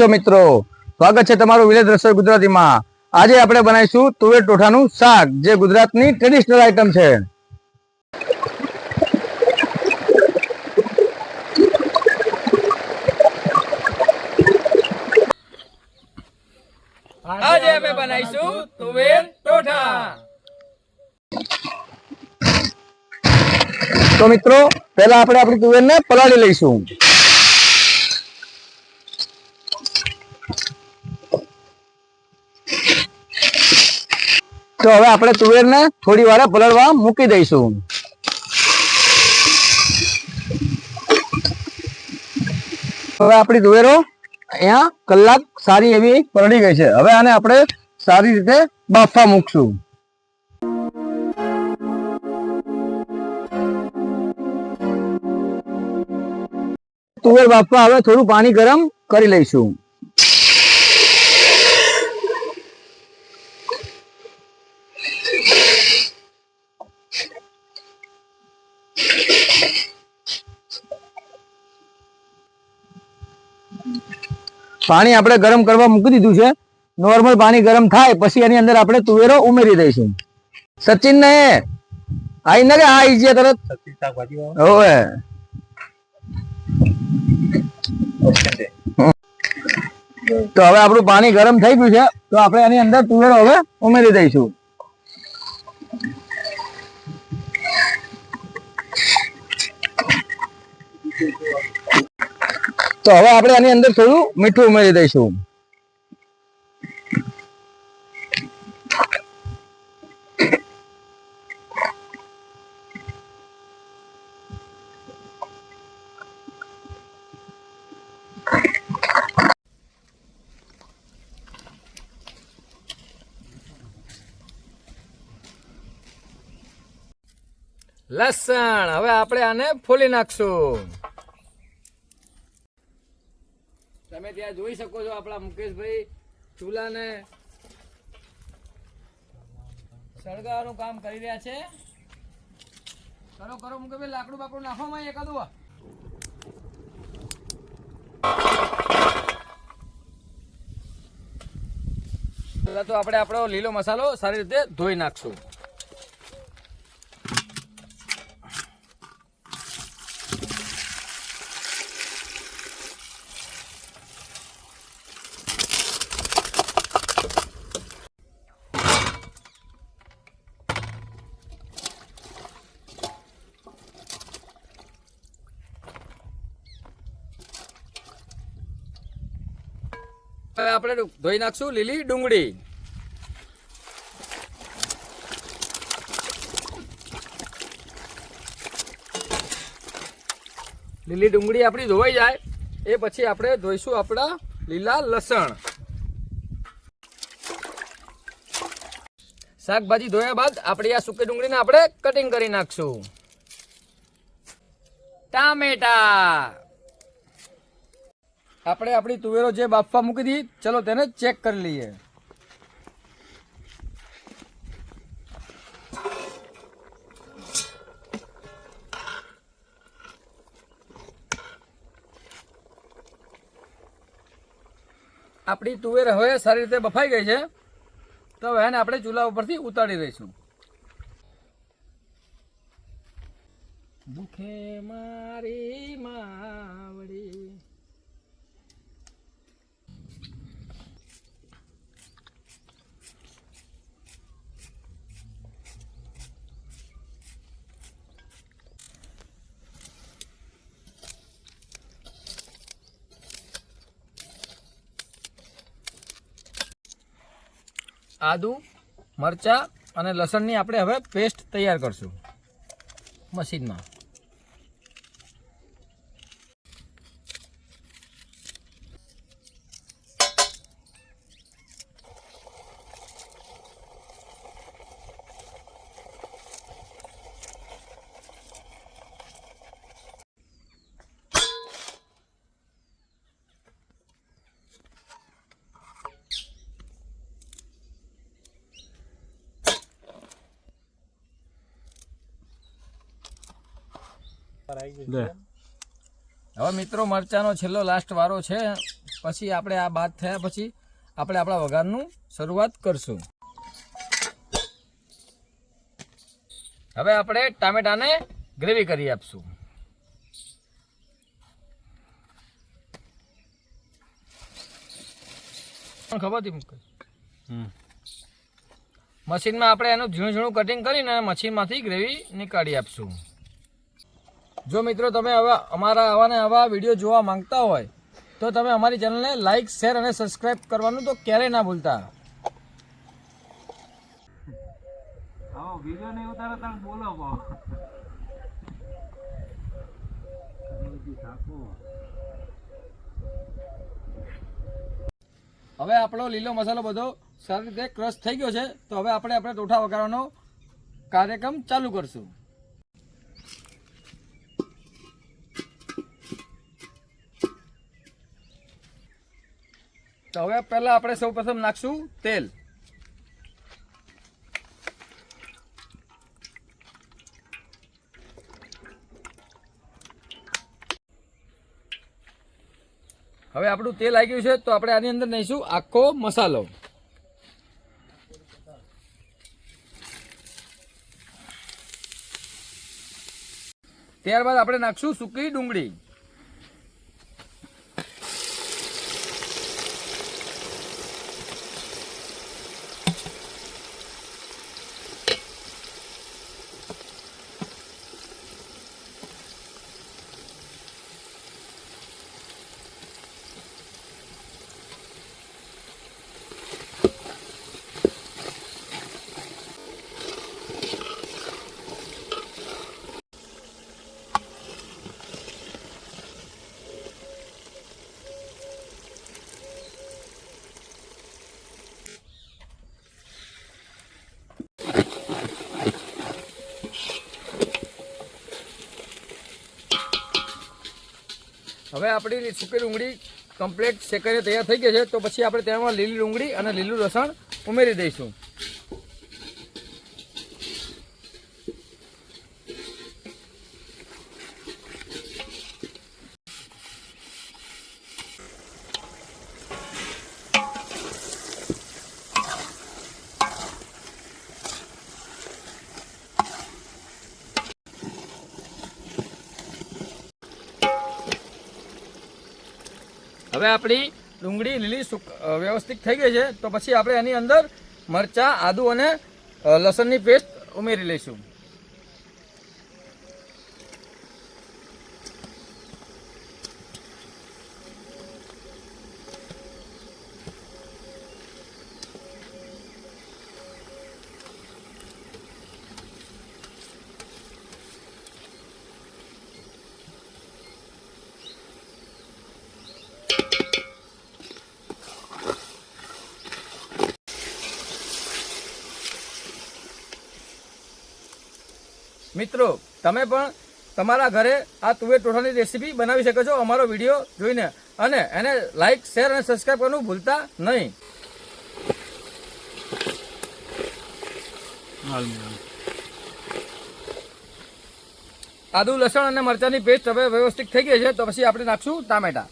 છો મિત્રો? સ્વાગત છે તમારું વિલેજ રસોઈ ગુજરાતીમાં. આજે આપણે બનાવીશું તુવેર ટોઠાનું શાક જે ગુજરાતની ટ્રેડિશનલ આઈટમ છે. આજે અમે બનાવીશું તુવેર ટોઠા. તો મિત્રો પહેલા આપણે આપણી તુવેરને પલાળી લઈશું. તો હવે આપણે તુવેરને થોડી વાર પલળવા મૂકી દઈશું. હવે આપણી તુવેરો અહીંયા કલાક સારી એવી પલળી ગઈ છે. હવે આને આપણે સારી રીતે બાફવા મૂકશું. તુવેર બાફવા હવે થોડું પાણી ગરમ કરી લઈશું. પાણી આપણે ગરમ કરવા મૂકી દીધું છે. નોર્મલ પાણી ગરમ થાય, પછી એની અંદર આપણે તુવેરો ઉમેરી દઈશું. સચિન ને આઈ ને આ આઈ છે તરત. હોવે તો હવે આપણું પાણી ગરમ થઈ ગયું છે, તો આપણે એની અંદર તુવેરો હવે ઉમેરી દઈશું. તો હવે આપણે આની અંદર થોડું મીઠું ઉમેરી દઈશું. લસણ, હવે આપણે આને ફોલી નાખશું. તમે ત્યાં જોઈ શકો છો આપણા મુકેશભાઈ ચૂલાને સળગાવવાનું કામ કરી રહ્યા છે. કરો કરો, મુકેશભાઈ, લાકડું બાકડું નાખવામાં એકાદું તો આપણે આપણો લીલો મસાલો સારી રીતે ધોઈ નાખશું. હવે આપણે ધોઈ નાખશું લીલી ડુંગળી. લીલી ડુંગળી આપણી ધોવાઈ જાય. એ પછી આપણે ધોઈશું આપણા લીલા લસણ. શાકભાજી ધોયા બાદ આપણે આ સૂકી ડુંગળીને આપણે કટિંગ કરી નાખશું. ટામેટા. આપણે આપણી તુવેરો જે બાફવા મૂકી દી, ચલો તેને ચેક કરી લઈએ. આપણી તુવેર હવે સારી રીતે બફાઈ ગઈ છે. તો હવે એને આપણે ચૂલા ઉપરથી ઉતારી દઈશું. ભૂખે મારી માવડી આદુ મરચા અને લસણની આપણે હવે પેસ્ટ તૈયાર કરશું. મશીનમાં. હવે મિત્રો મરચાનો છેલ્લો લાસ્ટ વારો છે. પછી આપણે આ બાદ થયા પછી આપણે આપણા વઘારનું શરૂઆત કરશું. હવે આપણે ટામેટાને ગ્રેવી કરી આપશું. ખબર હતી મશીનમાં આપણે એનું ઝીણું ઝીણું કટિંગ કરીને મશીનમાંથી ગ્રેવી નીકાળી આપશું. જો મિત્રો તમે હવે અમારા આવા ને આવા વીડિયો જોવા માંગતા હોય તો તમે અમારી ચેનલને લાઇક શેર અને સબસ્ક્રાઇબ કરવાનું તો ક્યારેય ના ભૂલતા. હવે આપણો લીલો મસાલો બધો સારી રીતે ક્રશ થઈ ગયો છે તો હવે આપણે આપણે ટોઠા વગાડવાનો કાર્યક્રમ ચાલુ કરશું. તો હવે પહેલા આપણે સૌ પ્રથમ નાખશું તેલ. હવે આપણું તેલ આવી ગયું છે, તો આપણે આની અંદર નાખીશું આખો મસાલો. ત્યારબાદ આપણે નાખશું સૂકી ડુંગળી. હવે આપણી સૂકી ડુંગળી કમ્પ્લીટ શેકાઈને તૈયાર થઈ ગઈ છે. તો પછી આપણે તેમાં લીલી ડુંગળી અને લીલું લસણ ઉમેરી દઈશું. હવે આપણી ડુંગળી લીલી વ્યવસ્થિત થઈ ગઈ છે. તો પછી આપણે એની અંદર મરચાં, આદુ અને લસણની પેસ્ટ ઉમેરી લઈશું. મિત્રો, તમે પણ તમારા ઘરે આ તુવેર ટોઠાની રેસીપી બનાવી શકો છો, અમારો વીડિયો જોઈને. અને એને લાઈક શેર અને સબસ્ક્રાઈબ કરવાનું ભૂલતા નહીં. આદુ, લસણ અને મરચાંની પેસ્ટ હવે વ્યવસ્થિત થઈ ગઈ છે, તો પછી આપણે નાખશું ટામેટા.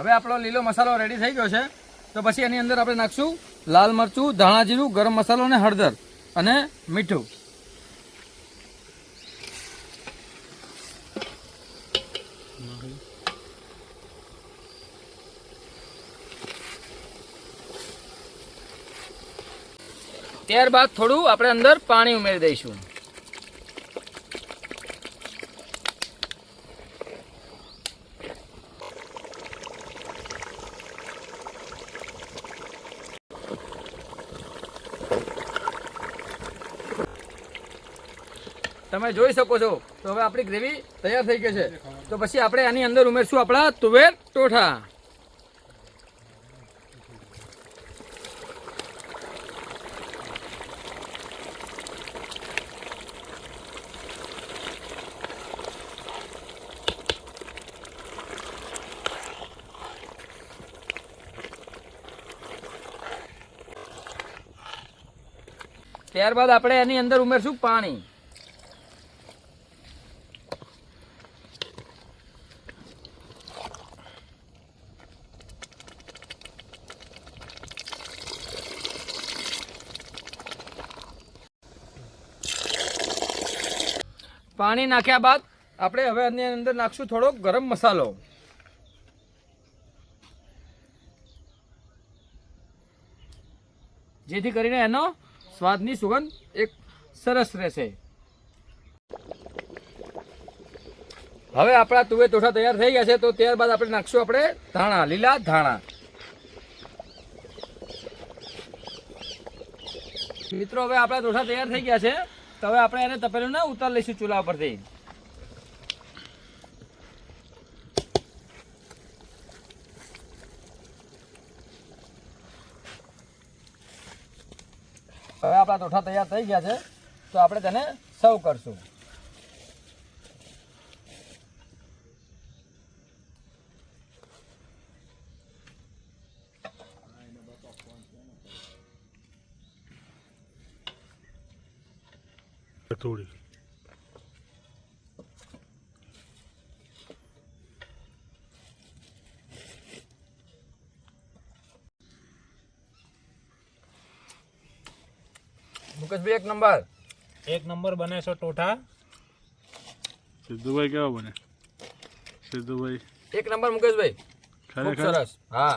હવે આપણો લીલો મસાલો રેડી થઈ ગયો છે. તો પછી એની અંદર આપણે નાખશું લાલ મરચું, ધાણા જીરું, ગરમ મસાલો અને હળદર અને મીઠું. ત્યારબાદ થોડું આપણે અંદર પાણી ઉમેરી દઈશું. તમે જોઈ શકો છો. તો હવે આપણી ગ્રેવી તૈયાર થઈ ગઈ છે. તો પછી આપણે આની અંદર ઉમેરશું આપણા તુવેર ટોઠા. ત્યારબાદ આપણે એની અંદર ઉમેરશું પાણી. પાણી નાખ્યા બાદ આપણે હવે એની અંદર નાખશું થોડો ગરમ મસાલો. જેથી કરીને એનો સ્વાદની સુગંધ એક સરસ રહેશે. હવે આપણા તુવે તોઠા તૈયાર થઈ ગયા છે, તો ત્યારબાદ આપણે નાખશું આપણે ધાણા, લીલા ધાણા. મિત્રો, હવે આપણા તોઠા તૈયાર થઈ ગયા છે. હવે આપણે એને તપેલું ના ઉતાર લઈશું ચૂલા પરથી. હવે આપણા ટોઠા તૈયાર થઈ ગયા છે, તો આપણે તેને સર્વ કરશું. થોડી મુકેશભાઈ એક નંબર. એક નંબર બને છે ટોઠા. સિદ્ધુભાઈ કેવા બને? સિદ્ધુભાઈ. એક નંબર મુકેશભાઈ. ખૂબ ખરેખર? સરસ. હા.